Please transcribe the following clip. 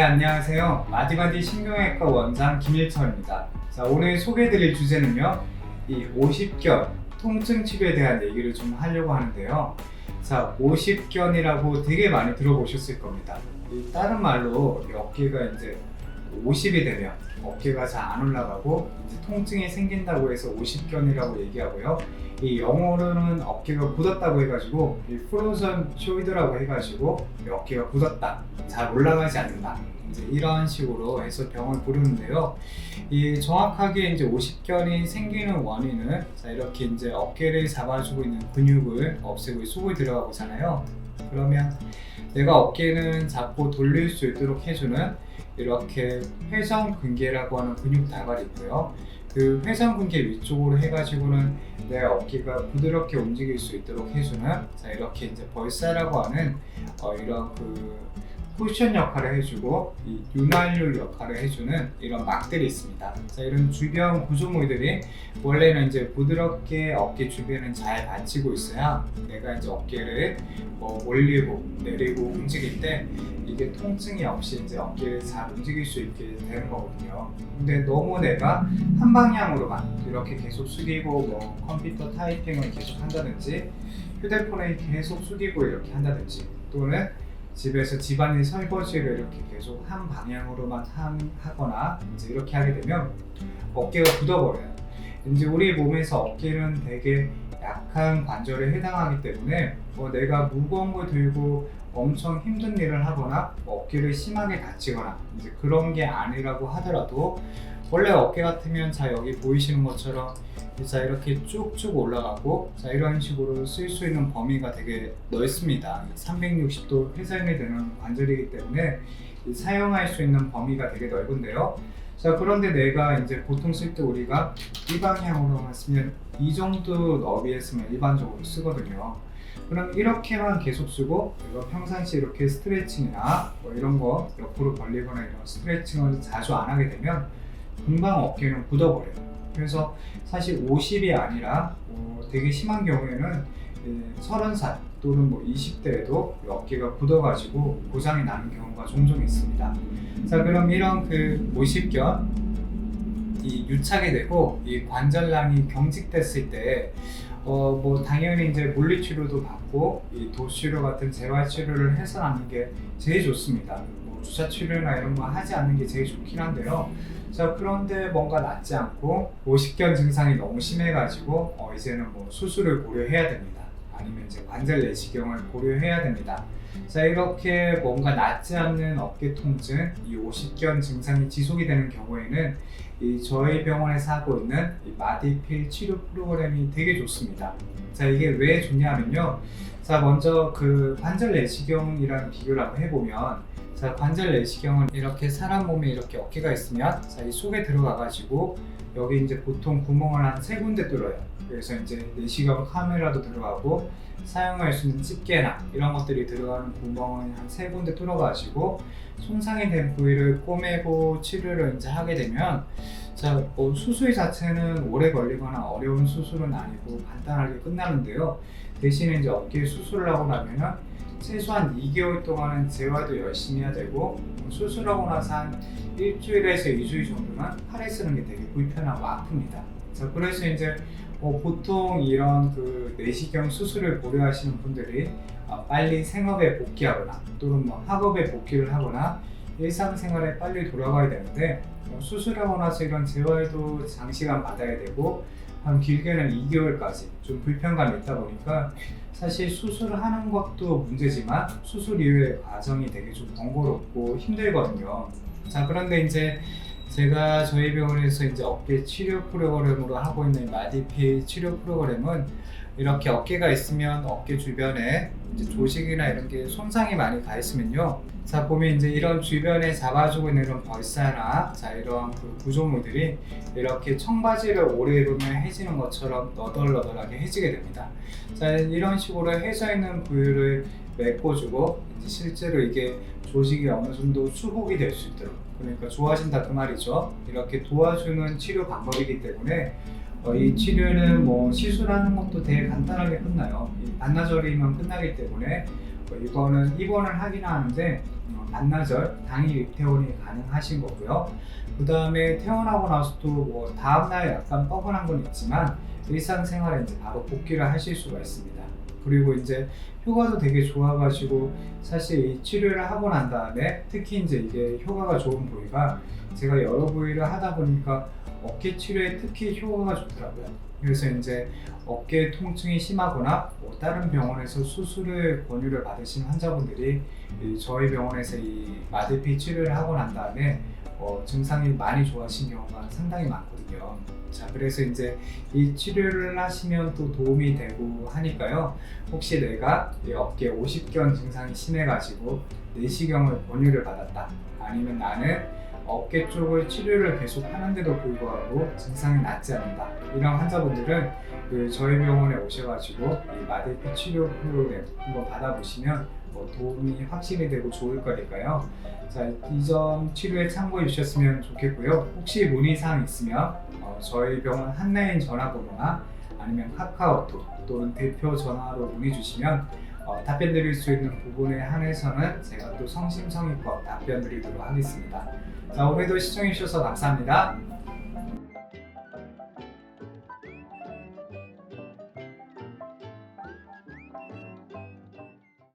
네, 안녕하세요. 마디마디 신경외과 원장 김일철입니다. 자, 오늘 소개해드릴 주제는요. 이 50견 통증 치료에 대한 얘기를 좀 하려고 하는데요. 자, 50견이라고 되게 많이 들어보셨을 겁니다. 이 다른 말로 이 어깨가 이제 50이 되면 어깨가 잘 안 올라가고 통증이 생긴다고 해서 50견이라고 얘기하고요. 이 영어로는 어깨가 굳었다고 해가지고 이 프로전 쇼이드라고 해가지고 이 어깨가 굳었다, 잘 올라가지 않는다. 이제 이런 식으로 해서 병을 부르는데요. 이 정확하게 이제 50견이 생기는 원인은 자 이렇게 이제 어깨를 잡아주고 있는 근육을 없애고 속을 들어가고잖아요. 그러면 내가 어깨는 잡고 돌릴 수 있도록 해주는 이렇게 회전근개라고 하는 근육 다발이 있고요. 그 회전근개 위쪽으로 해가지고는 내 어깨가 부드럽게 움직일 수 있도록 해주는 자 이렇게 이제 벌사라고 하는 어, 이런 그 쿠션 역할을 해주고 이 윤활유 역할을 해주는 이런 막들이 있습니다. 자 이런 주변 구조물들이 원래는 이제 부드럽게 어깨 주변을 잘 받치고 있어야 내가 이제 어깨를 뭐 올리고 내리고 움직일 때 이게 통증이 없이 이제 어깨를 잘 움직일 수 있게 되는 거거든요. 근데 너무 내가 한 방향으로만 이렇게 계속 숙이고 뭐 컴퓨터 타이핑을 계속 한다든지 휴대폰을 계속 숙이고 이렇게 한다든지 또는 집에서 집안일 설거지를 이렇게 계속 한 방향으로만 한- 하거나 이제 이렇게 하게 되면 어깨가 굳어버려요. 이제 우리 몸에서 어깨는 되게 약한 관절에 해당하기 때문에 뭐 내가 무거운 걸 들고 엄청 힘든 일을 하거나 뭐 어깨를 심하게 다치거나 이제 그런 게 아니라고 하더라도 원래 어깨 같으면 자 여기 보이시는 것처럼 자 이렇게 쭉쭉 올라가고 자 이런 식으로 쓸 수 있는 범위가 되게 넓습니다. 360도 회전이 되는 관절이기 때문에 이 사용할 수 있는 범위가 되게 넓은데요. 자 그런데 내가 이제 보통 쓸 때 우리가 이 방향으로만 쓰면 이 정도 너비에서만 일반적으로 쓰거든요. 그럼 이렇게만 계속 쓰고 내가 평상시 이렇게 스트레칭이나 뭐 이런 거 옆으로 벌리거나 이런 스트레칭을 자주 안 하게 되면 금방 어깨는 굳어버려요. 그래서 사실 50이 아니라 뭐 되게 심한 경우에는 30살 또는 뭐 20대에도 어깨가 굳어가지고 고장이 나는 경우가 종종 있습니다. 자 그럼 이런 그 50견 이 유착이 되고 이 관절낭이 경직됐을 때 어 뭐 당연히 이제 물리 치료도 받고 이 도치료 같은 재활 치료를 해서 나는 게 제일 좋습니다. 뭐 주사 치료나 이런 거 하지 않는 게 제일 좋긴 한데요. 자 그런데 뭔가 낫지 않고 50견 증상이 너무 심해가지고 어 이제는 뭐 수술을 고려해야 됩니다. 아니면 이제 관절 내시경을 고려해야 됩니다. 자 이렇게 뭔가 낫지 않는 어깨 통증, 이 50견 증상이 지속이 되는 경우에는 이 저희 병원에서 하고 있는 이 마디필 치료 프로그램이 되게 좋습니다. 자 이게 왜 좋냐면요. 자 먼저 그 관절 내시경이랑 비교를 한번 해보면 자 관절 내시경은 이렇게 사람 몸에 이렇게 어깨가 있으면 자이 속에 들어가 가지고 여기 이제 보통 구멍을 한 세 군데 뚫어요. 그래서 이제 내시경 카메라도 들어가고 사용할 수 있는 집게나 이런 것들이 들어가는 구멍을 한 세 군데 뚫어가지고 손상이 된 부위를 꼬매고 치료를 이제 하게 되면 자, 뭐 수술 자체는 오래 걸리거나 어려운 수술은 아니고 간단하게 끝나는데요. 대신에 이제 어깨 수술을 하고 나면은 최소한 2개월 동안은 재활도 열심히 해야 되고 수술하고 나서 한 일주일에서 2주일 정도는 팔에 쓰는 게 되게 불편하고 아픕니다. 자, 그래서 이제 어, 보통 이런 그 내시경 수술을 고려하시는 분들이 어, 빨리 생업에 복귀하거나 또는 뭐 학업에 복귀를 하거나 일상생활에 빨리 돌아가야 되는데 어, 수술하고 나서 이런 재활도 장시간 받아야 되고 한 길게는 2개월까지 좀 불편감이 있다 보니까 사실 수술을 하는 것도 문제지만 수술 이후의 과정이 되게 좀 번거롭고 힘들거든요. 자 그런데 이제 제가 저희 병원에서 이제 어깨 치료 프로그램으로 하고 있는 마디피 치료 프로그램은 이렇게 어깨가 있으면 어깨 주변에 이제 조직이나 이런 게 손상이 많이 가 있으면요. 자 보면 이제 이런 주변에 잡아주고 있는 이런 벌사나 자 이런 그 구조물들이 이렇게 청바지를 오래 입으면 해지는 것처럼 너덜너덜하게 해지게 됩니다. 자 이런 식으로 해져 있는 부위를 메꿔주고 이제 실제로 이게 조직이 어느 정도 수복이 될 수 있도록 그러니까 좋아진다 그 말이죠. 이렇게 도와주는 치료 방법이기 때문에 어, 이 치료는 뭐 시술하는 것도 되게 간단하게 끝나요. 이 반나절이면 끝나기 때문에 어, 이거는 입원을 하긴 하는데 어, 반나절 당일 입퇴원이 가능하신 거고요. 그 다음에 퇴원하고 나서도 뭐 다음날 약간 뻐근한 건 있지만 일상생활에 이제 바로 복귀를 하실 수가 있습니다. 그리고 이제 효과도 되게 좋아가지고 사실 이 치료를 하고 난 다음에 특히 이제 이게 효과가 좋은 부위가 제가 여러 부위를 하다 보니까 어깨 치료에 특히 효과가 좋더라고요. 그래서 이제 어깨 통증이 심하거나 뭐 다른 병원에서 수술을 권유를 받으신 환자분들이 이 저희 병원에서 이 마데피 치료를 하고 난 다음에 어, 증상이 많이 좋아진 경우가 상당히 많거든요. 자, 그래서 이제 이 치료를 하시면 또 도움이 되고 하니까요. 혹시 내가 이 어깨 50견 증상이 심해가지고 내시경을 권유를 받았다. 아니면 나는 어깨 쪽을 치료를 계속 하는데도 불구하고 증상이 낫지 않는다. 이런 환자분들은 그 저희 병원에 오셔가지고 이 마데피 치료 프로그램 한번 받아보시면 뭐 도움이 확실히 되고 좋을 거니까요. 자, 이 점 치료에 참고해 주셨으면 좋겠고요. 혹시 문의사항 있으면 어, 저희 병원 한라인 전화번호나 아니면 카카오톡 또는 대표 전화로 문의 주시면 어, 답변 드릴 수 있는 부분에 한해서는 제가 또 성심성의껏 답변 드리도록 하겠습니다. 자, 오늘도 시청해 주셔서 감사합니다.